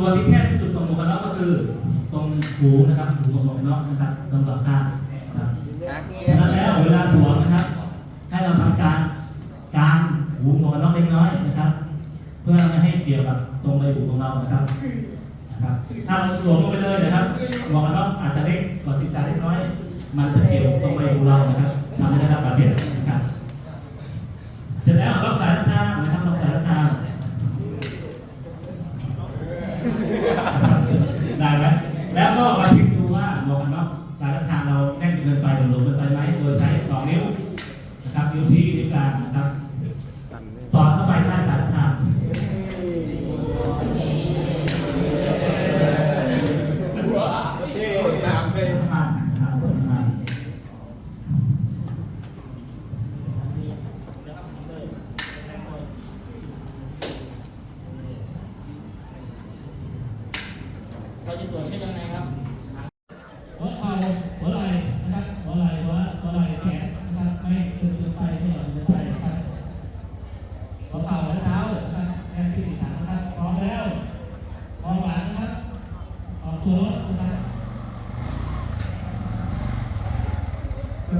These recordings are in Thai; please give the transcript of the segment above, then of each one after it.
ส่วนที่แคบที่สุดตรงหมวกกันน็อกก็คือตรงหูนะครับหูของหมวกกันน็อกนะครับตรงหลังข้างนะครับนั้นแล้วเวลาสวมนะครับ ให้เราทำการกางหูหมวกกันน็อกเล็กน้อยนะครับ เพื่อไม่ให้เกี่ยวกับตรงใบหูของเราครับนะครับ ถ้าเราสวมลงไปเลยนะครับหมวกกันน็อกอาจจะเล็กกว่าศีรษะเล็กน้อย มันจะเกี่ยวตรงใบหูเรานะครับทำให้ได้รับบาดเจ็บนะครับเสร็จแล้วรักษา การนะครับสอนเข้าไปใต้สารคามเราจะตรวจเช็ยังไงครับ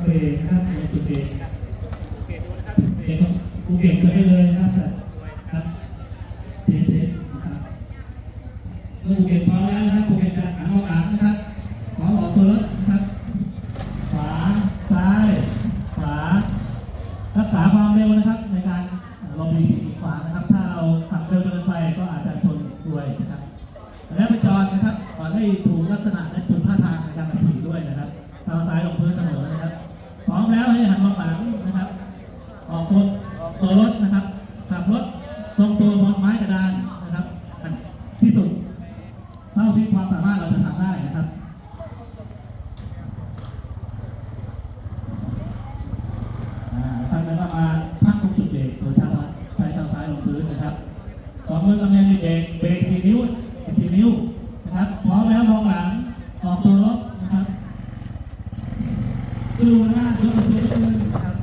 เปย์นะครับภูเก็ตภูเก็บกันไปเลยนะครับครับเทเทนะครับเมื่อกูเก็บพร้อมแล้วนะครับกูเก็บจะหันออกหลังนะครับขอออกตัวรถนะครับ ขวาซ้าย ขวา รักษาความเร็วนะครับในการลงดี กลัวหน้าเยอตับ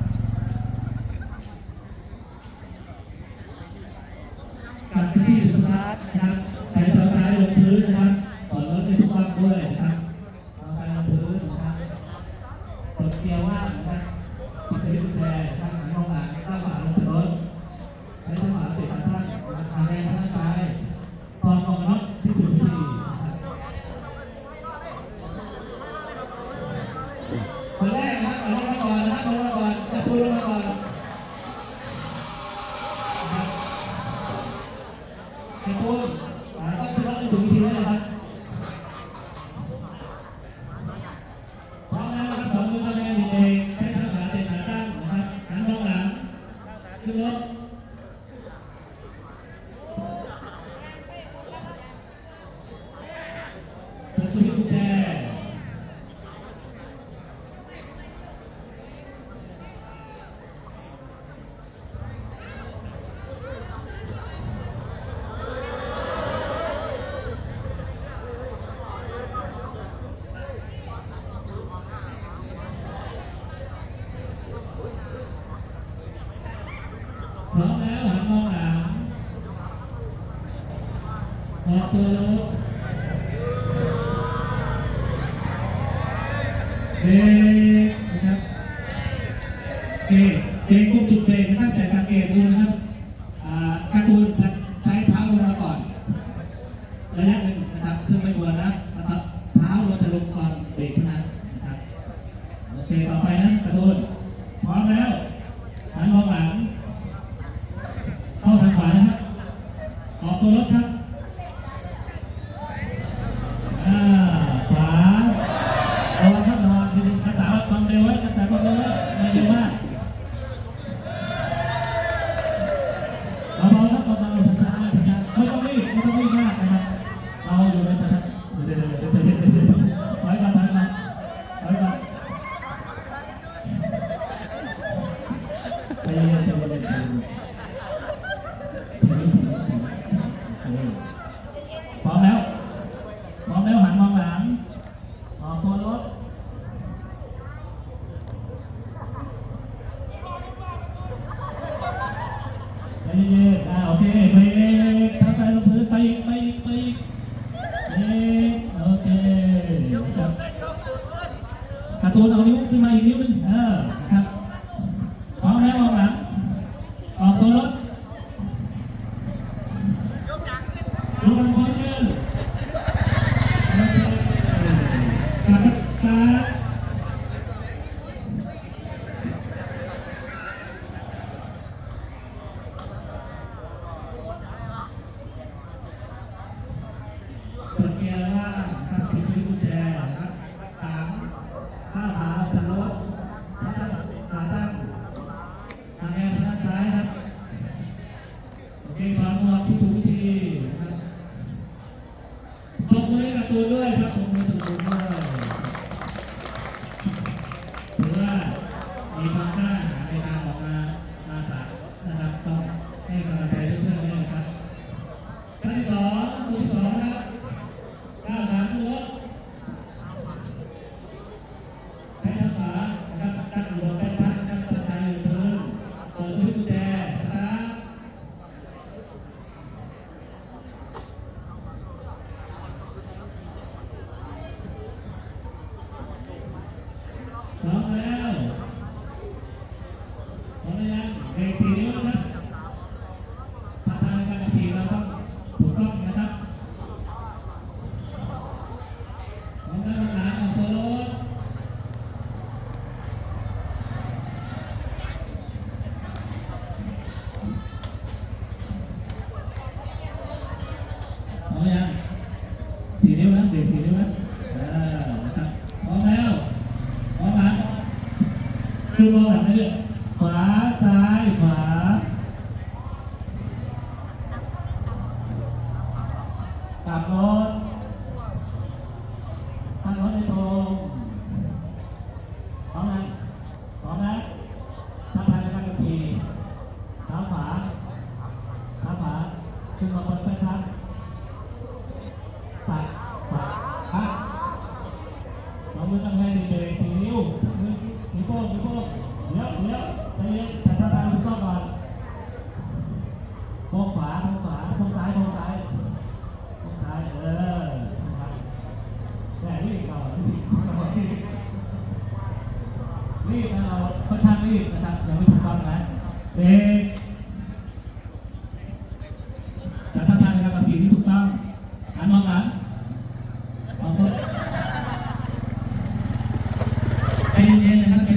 ตัดที่นะครับใส่ต่อซ้ยลงพื้นนะครับปล่อยรถในทุกความด้วยนะครับต่อซ้ายลงพื้นนะครับกดเกียร์ว่างนะครับปิดสวิตช์กุญ เห็นตัวก็คือว่าจะถึงวิธีแล้วนะครับพร้อมแล้วนะครับสองมือทำงานดีเองใช้ขาขวาเตะขาตั้งนะครับหันมองหลังขึ้นรถเปิดสวิตช์ พร้อมแล้วหันมองหลังออกตัวเลย โอเคไปท้าซ้ายลงพื้นไปไปไปเอ๊ะโอเคครับการ์ตูนเอานิ้วขึ้นมาอีกนิ้วนึงเออครับพร้อมแล้วออกหลังออกตัวรถยกหลังขึ้นยกหลัง มีพักหน้า คือมองแบบนี้เลยขวาซ้ายขวาตับรถตั้งรถในตรงพร้อมนะพร้อมนะทถ้าทันการับขี่เท้าขวาขาขวาคือนมาบนแป้นทับ รีบนะเราค่อนข้างรีบนะครับยังไม่ถูกต้องนะเด็กจะทำนในการขับผีที่ถูกต้องหันมองหลังมองต้นใจเย็นๆนะครับ